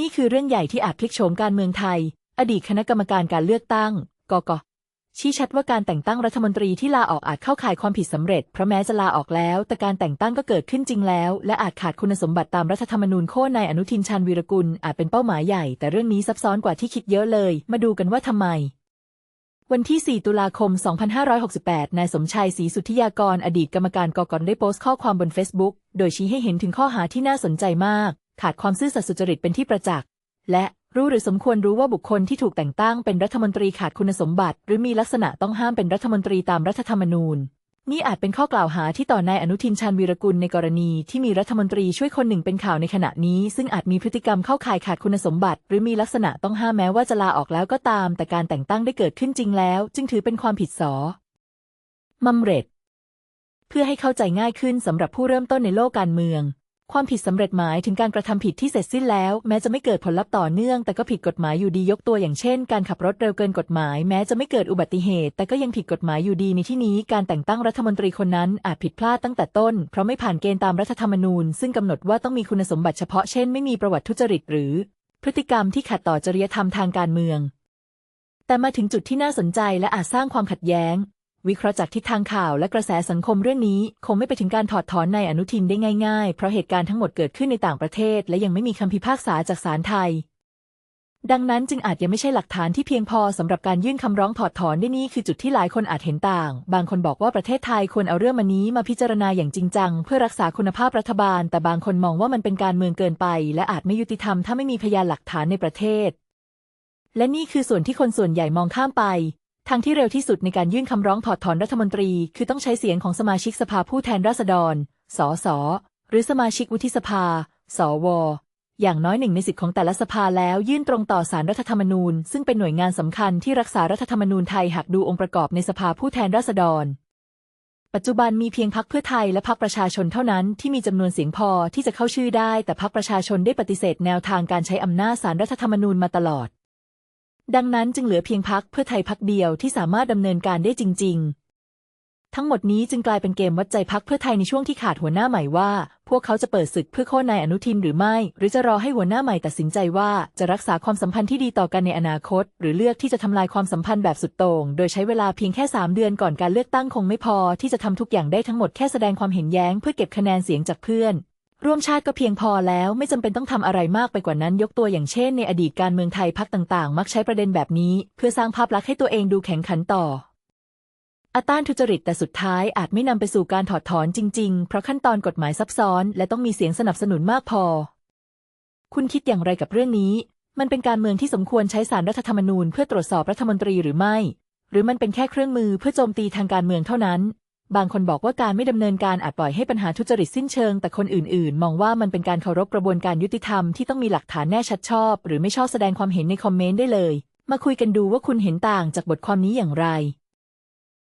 นี่คือเรื่องใหญ่ที่อาจพลิกโฉมการเมืองไทย อดีตคณะกรรมการการเลือกตั้ง กก ชี้ชัดว่าการแต่งตั้งรัฐมนตรีที่ลาออกอาจเข้าข่ายความผิดสำเร็จ เพราะแม้จะลาออกแล้ว แต่การแต่งตั้งก็เกิดขึ้นจริงแล้ว และอาจขาดคุณสมบัติตามรัฐธรรมนูญโค่นนายอนุทินชาญวีรกุลอาจเป็นเป้าหมายใหญ่ แต่เรื่องนี้ซับซ้อนกว่าที่คิดเยอะเลย มาดูกันว่าทำไมวันที่ 4 ตุลาคม 2568 นายสมชัยศรีสุทธิยากร อดีตกรรมการกกรได้โพสต์ข้อความบน Facebook โดยชี้ให้เห็นถึงข้อหาที่น่าสนใจมาก ขาดความซื่อสัตย์สุจริตเป็นที่ประจักษ์ และรู้หรือสมควรรู้ว่าบุคคลที่ถูกแต่งตั้งเป็นรัฐมนตรีขาดคุณสมบัติ หรือมีลักษณะต้องห้ามเป็นรัฐมนตรีตามรัฐธรรมนูญ นี่อาจเป็นข้อกล่าวหาที่ต่อนายอนุทินชาญวีรกุลในกรณีที่มีรัฐมนตรีช่วยคนหนึ่งเป็นข่าวในขณะนี้ ซึ่งอาจมีพฤติกรรมเข้าข่ายขาดคุณสมบัติ หรือมีลักษณะต้องห้ามแม้ว่าจะลาออกแล้วก็ตาม แต่การแต่งตั้งได้เกิดขึ้นจริงแล้ว จึงถือเป็นความผิดสอมัมเร็ดเพื่อให้เข้าใจง่ายขึ้นสำหรับผู้เริ่มต้นในโลกการเมือง ความผิดสำเร็จหมายถึงการกระทำผิดที่เสร็จสิ้นแล้ว แม้จะไม่เกิดผลลัพธ์ต่อเนื่อง แต่ก็ผิดกฎหมายอยู่ดียกตัวอย่างเช่น การขับรถเร็วเกินกฎหมาย แม้จะไม่เกิดอุบัติเหตุ แต่ก็ยังผิดกฎหมายอยู่ดีในที่นี้การแต่งตั้งรัฐมนตรีคนนั้นอาจผิดพลาดตั้งแต่ต้น เพราะไม่ผ่านเกณฑ์ตามรัฐธรรมนูญ ซึ่งกำหนดว่าต้องมีคุณสมบัติเฉพาะเช่นไม่มีประวัติทุจริตหรือ พฤติกรรมที่ขัดต่อจริยธรรมทางการเมือง แต่มาถึงจุดที่น่าสนใจและอาจสร้างความขัดแย้ง วิเคราะห์จากทิศทางข่าวและกระแสสังคมเรื่องนี้ คงไม่ไปถึงการถอดถอนนายอนุทินได้ง่ายๆ เพราะเหตุการณ์ทั้งหมดเกิดขึ้นในต่างประเทศ และยังไม่มีคำพิพากษาจากศาลไทย ดังนั้นจึงอาจยังไม่ใช่หลักฐานที่เพียงพอสำหรับการยื่นคำร้องถอดถอนได้นี่คือจุดที่หลายคนอาจเห็นต่าง บางคนบอกว่าประเทศไทยควรเอาเรื่องมานี้มาพิจารณาอย่างจริงจัง เพื่อรักษาคุณภาพรัฐบาล แต่บางคนมองว่ามันเป็นการเมืองเกินไป และอาจไม่ยุติธรรมถ้าไม่มีพยานหลักฐานในประเทศและนี่คือส่วนที่คนส่วนใหญ่มองข้ามไป ทางที่เร็วที่สุดในการยื่นคำร้องถอดถอนรัฐมนตรี คือต้องใช้เสียงของสมาชิกสภาผู้แทนราษฎร สส หรือสมาชิกวุฒิสภา สว อย่างน้อยหนึ่งในสิทธิของแต่ละสภาแล้วยื่นตรงต่อสารรัฐธรรมนูญ ซึ่งเป็นหน่วยงานสำคัญที่รักษารัฐธรรมนูญไทยหากดูองค์ประกอบในสภาผู้แทนราษฎร ปัจจุบันมีเพียงพรรคเพื่อไทยและพรรคประชาชนเท่านั้นที่มีจำนวนเสียงพอที่จะเข้าชื่อได้ แต่พรรคประชาชนได้ปฏิเสธแนวทางการใช้อำนาจสารรัฐธรรมนูญมาตลอด ดังนั้นจึงเหลือเพียงพักเพื่อไทยพักเดียวที่สามารถดำเนินการได้จริง ๆ ทั้งหมดนี้จึงกลายเป็นเกมวัดใจพักเพื่อไทยในช่วงที่ขาดหัวหน้าใหม่ว่า พวกเขาจะเปิดศึกเพื่อโค่นนายอนุทินหรือไม่ หรือจะรอให้หัวหน้าใหม่ตัดสินใจว่าจะรักษาความสัมพันธ์ที่ดีต่อกันในอนาคต หรือเลือกที่จะทำลายความสัมพันธ์แบบสุดโต่งโดยใช้เวลาเพียงแค่ 3 เดือนก่อนการเลือกตั้งคงไม่พอที่จะทำทุกอย่างได้ทั้งหมดแค่แสดงความเห็นแย้งเพื่อเก็บคะแนนเสียงจากเพื่อน ร่วมชาติก็เพียงพอแล้วไม่จำเป็นต้องทำอะไรมากไปกว่านั้น ยกตัวอย่างเช่น ในอดีตการเมืองไทยพักต่างๆ มักใช้ประเด็นแบบนี้ เพื่อสร้างภาพลักษณ์ให้ตัวเองดูแข็งขันต่ออาต้านทุจริตแต่สุดท้ายอาจไม่นำไปสู่การถอดถอนจริง ๆ เพราะขั้นตอนกฎหมายซับซ้อน และต้องมีเสียงสนับสนุนมากพอ คุณคิดอย่างไรกับเรื่องนี้ มันเป็นการเมืองที่สมควรใช้สารรัฐธรรมนูญเพื่อตรวจสอบรัฐมนตรีหรือไม่ หรือมันเป็นแค่เครื่องมือเพื่อโจมตีทางการเมืองเท่านั้น บางคนบอกว่าการไม่ดำเนินการอาจปล่อยให้ปัญหาทุจริตสิ้นเชิง แต่คนอื่นๆ มองว่ามันเป็นการเคารพกระบวนการยุติธรรมที่ต้องมีหลักฐานแน่ชัดชอบ หรือไม่ชอบแสดงความเห็นในคอมเมนต์ได้เลย มาคุยกันดูว่าคุณเห็นต่างจากบทความนี้อย่างไร